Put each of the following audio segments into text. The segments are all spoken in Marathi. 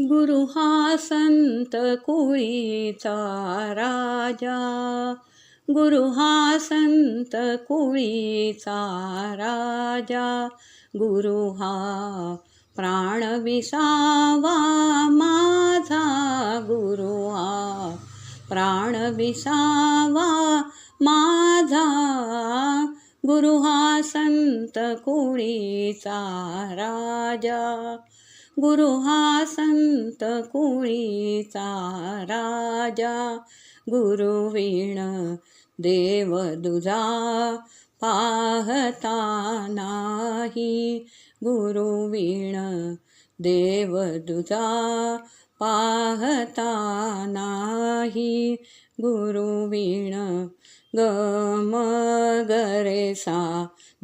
गुरु हा संत कुळीचा राजा. गुरु हा संत कुळीचा राजा. गुरु हा प्राण विसावा माझा. गुरु हा प्राण विसावा माझा. गुरु हा संत कुळीचा राजा. गुरु हा संत कुळीचा राजा. गुरुवीण देव दुजा पाहता नाही. गुरुवीण देव दुजा पाहता नाही. गुरुवीण ग म ग गरे सा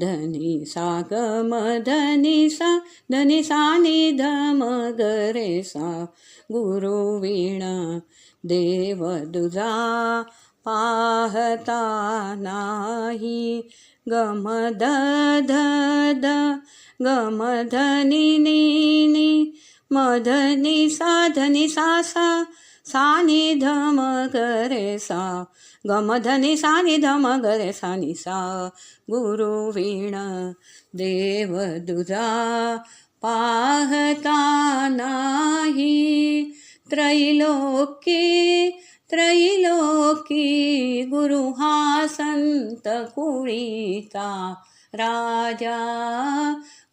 धनी सा ग म धनी सा धनी सा निधम गरे सा गुरुवीण देव दुजा पाहता नाही गम ध ध ध गम धनी नि मधनी सा धनी सानिधम करे सा गमधनी धम करे सा सा सा गुरुवीण देव दुजा पाहता नाही त्रैलोकी त्रैलोकी गुरु हा संत कुळीचा राजा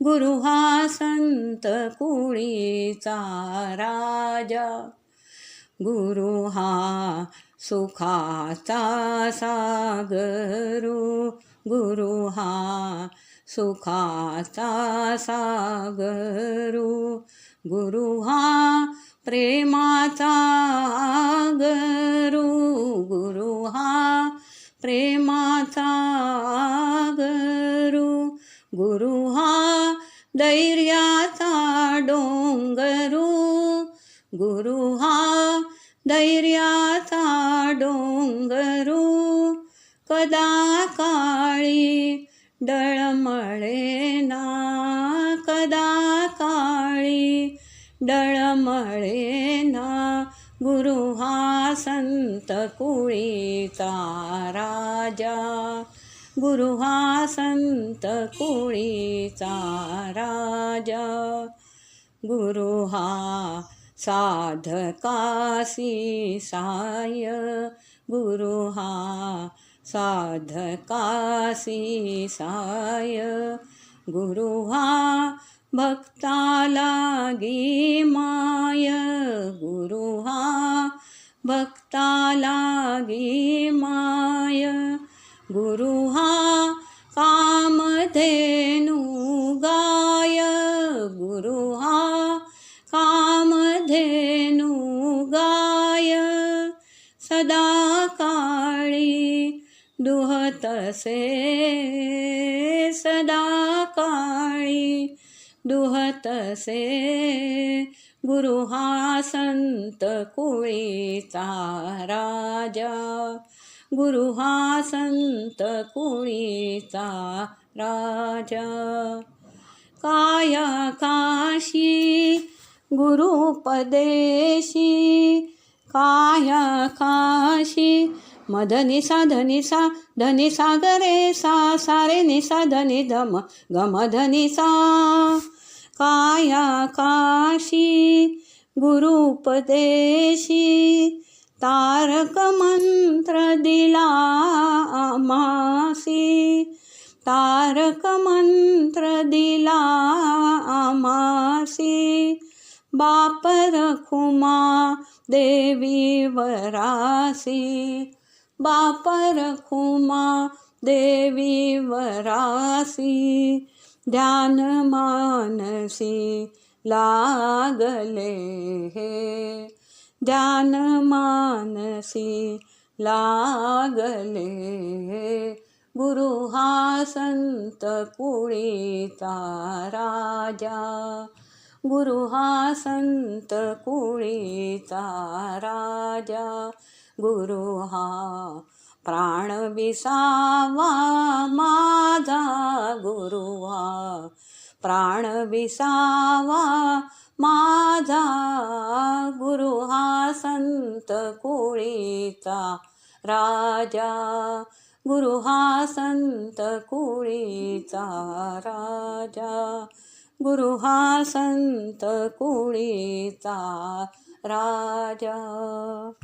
गुरु हा संत कुळीचा राजा। गुरु हा सुखाचा सागरो. गुरु हा सुखाचा सागरो. गुरु हा प्रेमाचा गरू गुरु हा प्रेमाचा गरू गुरु हा धैर्याचा डोंगरू. गुरु धैर्याचा डोंगरू कदा काळी डळमळे ना कदा काळी डळमळे ना गुरु हा संत कुळीचा राजा. गुरु हा संत कुळीचा राजा. गुरु हा साधकासी साय गुरु हा साधकासी साय गुरु हा भक्ता लागी माय गुरु हा भक्ता माय गुरु सदा काळी दुहतसे सदा काळी दुहतसे गुरु हा संत कुळीचा राजा. गुरु हा संत कुळीचा राजा. काया काशी गुरुपदेशी काया काशी मधनी निसा धनिसा धनी सागरे सा सारे निसा धनी धम गम धनिसा काया काशी गुरुपदेशी तारक मंत्र दिला आमासी तारक मंत्र दिला आमासी बापर खुमा देवी वरासी बाप रखुमा देवी वरासी ध्यान मानसी लागले हे। ध्यान मानसी लागले हे। गुरु हा संत कुळीचा राजा गुरु हा संत कुळीचा राजा. गुरु हा प्राण विसावा माझा गुरु हा. प्राण विसावा माझा गुरु हा संत कुळीचा राजा. गुरु हा संत कुळीचा राजा. गुरु हा संत कुळीचा राजा.